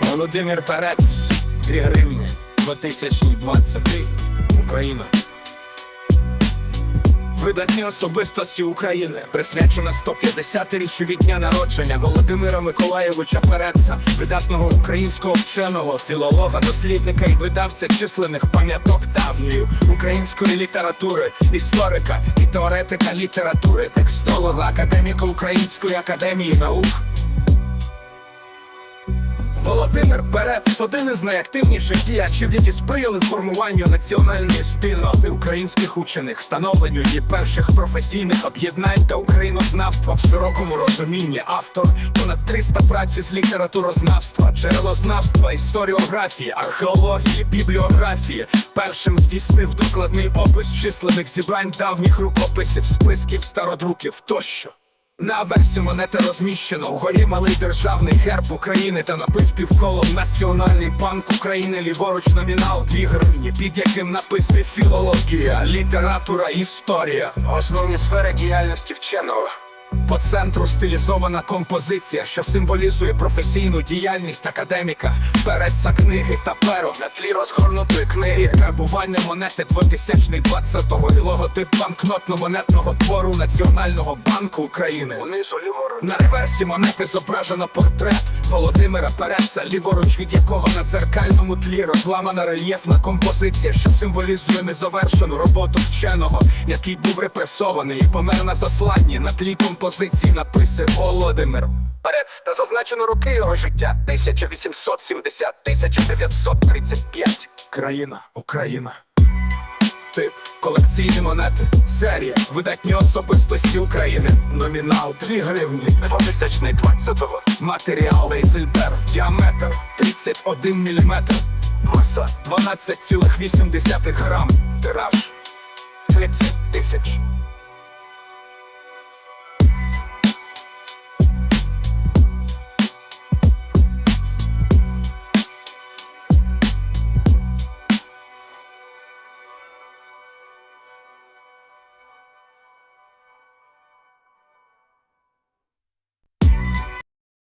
Володимир Перець, 2 гривні, 2020 Україна. Видатні особистості України присвячена 150-річчю від дня народження Володимира Миколаєвича Переца, видатного українського вченого, філолога, дослідника і видавця численних пам'яток давньої української літератури, історика і теоретика літератури, текстолога, академіка Української академії наук. Володимир Перець один із найактивніших діячів, які сприяли формуванню національної спільноти українських учених, становленню її перших професійних об'єднань та українознавства в широкому розумінні. Автор понад 300 праці з літературознавства, джерелознавства, історіографії, археології, бібліографії. Першим здійснив докладний опис численних зібрань давніх рукописів, списків, стародруків тощо. На версі монети розміщено вгорі малий державний герб України та напис півколом Національний банк України ліворуч номінал дві гривні, під яким написи філологія, література, історія. Основні сфери діяльності вченого. По центру стилізована композиція, що символізує професійну діяльність академіка. Передца книги та перо на тлі розгорнутої книги. Перебування монети 2020-го і логотип банкнотно-монетного твору Національного банку України. На реверсі монети зображено портрет Володимира Переца, ліворуч від якого на дзеркальному тлі розламана рельєфна композиція, що символізує незавершену роботу вченого, який був репресований і помер на засланні на тлі композиції написи Володимир. Перед та зазначено роки його життя 1870-1935. Країна, Україна. Тип колекційні монети, серія видатні особистості України. Номінал 2 гривні 2020-го. Матеріал Ейзельбер, діаметр 31 мм. Маса 12,8 грам. Тираж 30 тисяч.